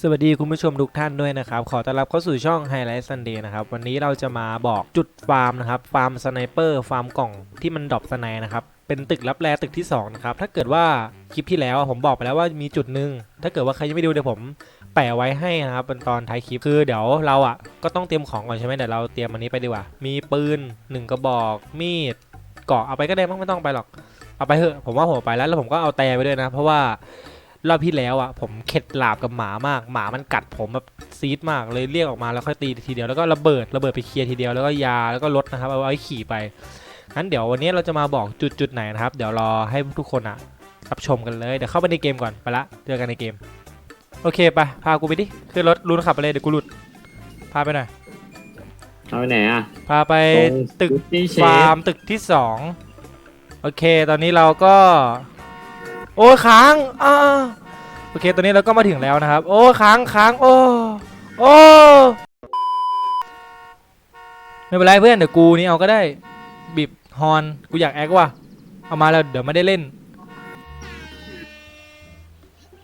สวัสดีคุณผู้ชมทุกท่านด้วยนะครับ ขอต้อนรับเข้าสู่ช่อง Highlight Sunday นะครับ วันนี้เราจะมาบอกจุดฟาร์มนะครับ ฟาร์มสไนเปอร์ ฟาร์มกล่องที่มันดรอปสไนนะครับ เป็นตึกรับแลตึกที่ 2 นะครับ ถ้าเกิดว่าคลิปที่แล้วผมบอกไปแล้วว่ามีจุดหนึ่งถ้าเกิดว่าใครยังไม่ดูเดี๋ยวผมแปะไว้ให้นะครับเป็นตอนท้ายคลิปคือเดี๋ยวเราอะก็ต้องเตรียมของก่อนใช่ไหมเดี๋ยวเราเตรียมอันนี้ไปดีกว่า มีปืนหนึ่งกระบอกมีดเกาะเอาไปก็ได้ไม่ต้องไปหรอกเอาไปเถอะผมว่าผมไปแล้วแล้วผมก็เอาแต่ไปด้วยนะ เพราะว่า รอบที่แล้วอะผมเข็ดหลาบกับหมามาก หมามันกัดผมแบบซีดมากเลยเรียกออกมาแล้วค่อยตีทีเดียวแล้วก็ระเบิดระเบิดไปเคลียร์ทีเดียวแล้วก็ยาแล้วก็รถนะครับเอาไว้ขี่ไปงั้นเดี๋ยววันนี้เราจะมาบอกจุดจุดไหนนะครับ เดี๋ยวรอให้ทุกคนอะรับชมกันเลยเดี๋ยวเข้าไปในเกมก่อนไปละเจอกันในเกม โอเคไปพากูไปดิขึ้นรถลุนขับไปเลยเดี๋ยวกูหลุดพาไปหน่อยเอาไปไหนอะพาไปตรงตึกที่เชฟาร์มตึกที่สองโอเค ตอนนี้เราก็ โอ้ยค้างอ่าโอเคตอนนี้เราก็มาถึงแล้วนะครับ โอ้ยค้างค้างโอ้โอ้ไม่เป็นไรเพื่อนเดี๋ยวกูนี่เอาก็ได้บีบฮอนกูอยากแอคว่ะเอามาแล้วเดี๋ยวไม่ได้เล่น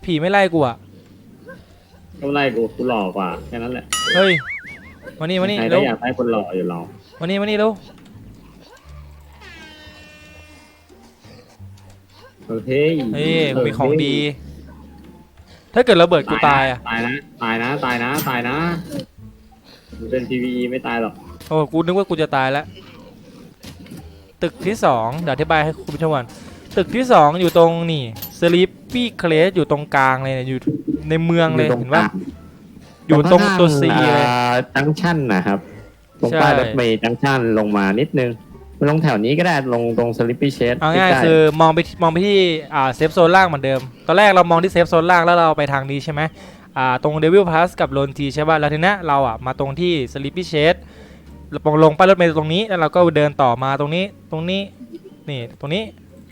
ผีไม่ไล่กูอะก็ไล่กูกูหล่อกว่าแค่นั้นแหละเฮ้ยมานี่มานี่ใครเร็ก็วอยากได้คนหล่ออยู่หรอมานี่มานี่เร็ว โอเคเฮ้ยมีของดี ถ้าเกิดระเบิดกูตายอะ ตายนะตายนะตายนะตายนะมันเป็น PVE ไม่ตายหรอกโอ้กูนึกว่ากูจะตายแล้ว ตึกที่สองเดี๋ยวอธิบายให้คุณผู้ชมก่อนตึกที่สองอยู่ตรงนี่สลิปปี้เคลสอยู่ตรงกลางเลยเนี่ยอยู่ในเมืองเลยตรเห็นว่ากลางอยู่ตรงตัวซีเลยอ่าจังชั่นนะครับ ตรงใช่ ป้ายรถเมย์จังชั่นลงมานิดนึง ลงแถวนี้ก็ได้ลงตรงสลิปปี้เชดเอาง่ายๆคือมองไปมองไปที่อ่าเซฟโซนล่างเหมือนเดิม ตอนแรกเรามองที่เซฟโซนล่างแล้วเราไปทางนี้ใช่ไหมอ่าตรงเดวิลพ u สกับโลนทีใช่ป่ะแล้วทีเนี้ยเราอะมาตรงที่สลิปปี้เชดลงลงป้ายรถเมล์ตรงนี้แล้วเราก็เดินต่อมาตรงนี้ตรงนี้นี่ตรงนี้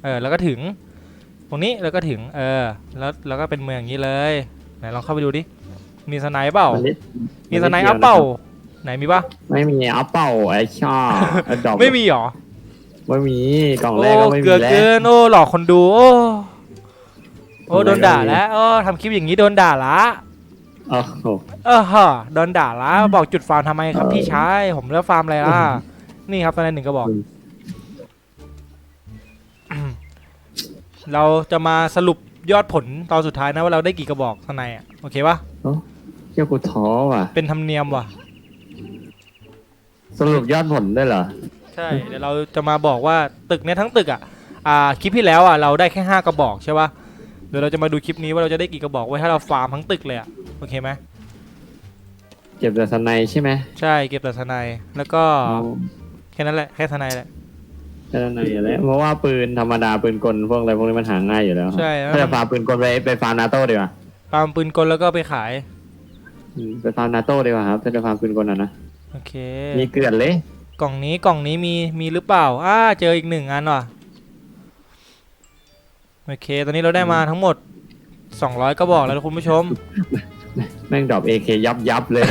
เออแล้วก็ถึง ตรงนี้แล้วก็ถึงเออแล้วแล้วก็เป็นเมืองอย่างนี้เลยไหนลองเข้าไปดูดิมีสไนป์เปล่ามันนิดมีสไนป์อัพเปล่า ไหนมีปะไม่มีอัพเป้าไอ้ช่อไอ้ดอกไม่มีหรอไม่มีกล่องแรโอ้กก็ไม่มีเกือแล้วเกินโอ้หลอกคนดูโอ้โอ้ทำไมโดนด่าก็มีแล้วโอ้ทำคลิปอย่างนี้โดนด่าละโอ้โหเออฮะโดนด่าละบอกจุดฟาร์มทำไมครับเออพี่ชายผมเลือกฟาร์มอะไรล่ะนี่ครับตอนนี้หนึ่งก็บอก เราจะมาสรุปยอดผลตอนสุดท้ายนะว่าเราได้กี่กระบอกข้างในอะโอเคปะเจ้ากูท้อว่ะ เป็นธรรมเนียมว่ะ สรุปยอดผลได้วยเหรอ ใช่เดี๋ยวเราจะมาบอกว่าตึกเนี่ยทั้งตึกอะอ่าคลิปที่แล้วอะเราได้แค่ห้ากระบอกใช่ปะเดี๋ยวเราจะมาดูคลิปนี้ว่าเราจะได้กี่กระบอกไว้ถ้าเราฟาร์มทั้งตึกเลยอะโอเคไหมเก็บแต่สไนใช่ไหมใช่เก็บแต่ทนายแล้วก็แค่นั้นแหละแค่ทนายแหละแค่สไนอยู่แล้วเพราะว่าปืนธรรมดาปืนกลพวกอะไรพวกนี้มันหาง่ายอยู่แล้วใช่แล้วถ้าจะฟาร์มปืนกลไปไปฟาร์มนาโต้ดีกว่าฟาร์มปืนกลแล้วก็ไปขายอืมไปฟาร์มนาโต้ดีกว่าครับถ้าจะฟาร์มปืนกลอะนะ โอเค มีเกลือนเลย กล่องนี้กล่องนี้มีมีหรือเปล่าอ่าเจออีกหนึ่งอันว่ะโอเค ตอนนี้เราได้มาทั้งหมด 200ก็บอกแล้วนะคุณผู้ชม แม่งดรอปเอเคยับยับเลย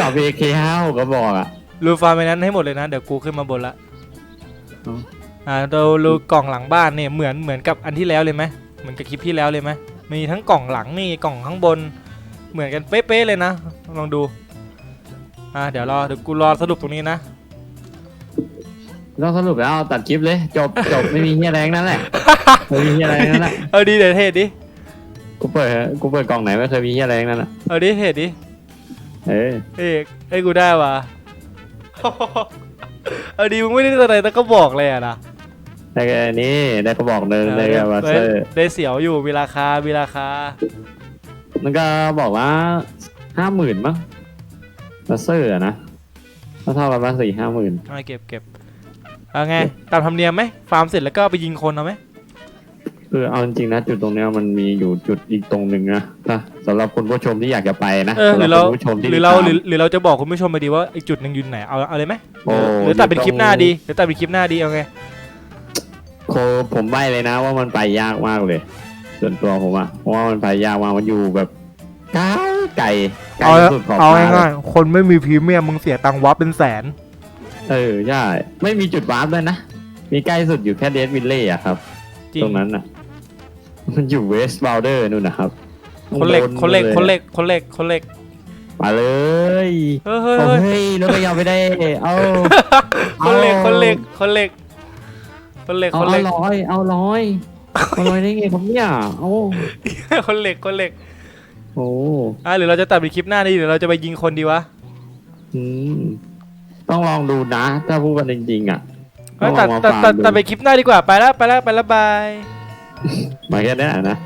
ดรอปเอเคห้าวก็บอกอะ รูฟาร์มไปนั้นให้หมดเลยนะ เดี๋ยวกูขึ้นมาบนละอ๋อ อ่าเรารูกล่องหลังบ้านเนี่ยเหมือนเหมือนกับอันที่แล้วเลยไหมเหมือนกับคลิปที่แล้วเลยไหมมีทั้งกล่องหลังนี่กล่องข้างบน เหมือนกันเป๊ะๆเลยนะลองดู อ่าเดี๋ยวรอเดี๋ยวกูรอสรุปตรงนี้นะ ต้องสรุปแล้วตัดคลิปเลย จบจบ ไม่มีเฮียแรงนั่นแหละไม่มีเฮียแรงนั่นแหละเอาดีเดี๋ยวเทศดิ กูเปิดกูเปิดกล่องไหนไม่เคยมีเฮียแรงนั่นแหละเอาดิเทศดิ เออเอกเอ้ยกูได้ว่ะ เอาดีมึงไม่ได้อะไรแต่ก็บอกเลยอะนะแต่อันนี้ได้กระบอกหนึ่งได้กระบอกเซอร์ได้เสียวอยู่มีราคามีราคา มันก็บอกว่าห้าหมื่นมั้ง มาเซอร์อะนะก็เท่ากันมาสี่ห้าหมื่น เอาเก็บเก็บเอาไง ตามธรรมเนียมไหมฟาร์มเสร็จแล้วก็ไปยิงคนเอาไหมคือเอาจริงๆนะจุดตรงเนี้ยมันมีอยู่จุดอีกตรงหนึ่งนะนะสำหรับคุณผู้ชมที่อยากจะไปนะเออหรือสำหเราบคุณผู้ชมที่หรือเราติดตมหรือหรือเราจะบอกคุณผู้ชมไปดีว่าอีกจุดหนึ่งอยู่ไหนเอาเอาเลยไหมโอ้ หรือตัดเป็นอยู่ตรงคลิปหน้าดีหรือตัดเป็นคลิปหน้าดีเอาไงโคผมใบเลยนะว่ามันไปยากมากเลย ส่วนตัวผมอะเพราะว่ามันไปยากมากมันอยู่แบบไกล ไกลไกลสุดขอบเอาฟ้าง่ายๆคนไม่มีพรีเมียมมึงเสียตังค์วับเป็นแสน เออใช่ไม่มีจุดวาร์ปด้วยนะ มีใกล้สุดอยู่แค่เดสวิลเล่อะครับ จริง ตรงนั้นอะมันอยู่เวสต์บ o ลเดอร์นู่นนะครับคนเหล็กโดคนเหล็กยคนเหล็ก คนเหล็ก คนเหล็ก มาเลยเฮ้ยเฮ้ยเอาเฮ้ย เฮ้ยรถก็ยาวไปได้ เอาคนเหล็ก คนเหล็ก คนเหล็ก คนเหล็ก เอาคนเหเอาล็ก ร้อย เอาร้อยเอาร้อยได้ไงผมเนี่ยโอ้คนเหล็ก คนเหล็ก โหอะหรือเราจะตัดไปคลิปหน้าดีหรือเราจะไปยิงคนดีวะอืมต้องลองดูนะ ถ้าพูดกันจริงๆอะเอ้ยตัดลองมาตัดตัดฟังตัดไปคลิปหน้าดีกว่าไปแล้วไปแล้วไปแล้วบาย มาแค่นี้นะ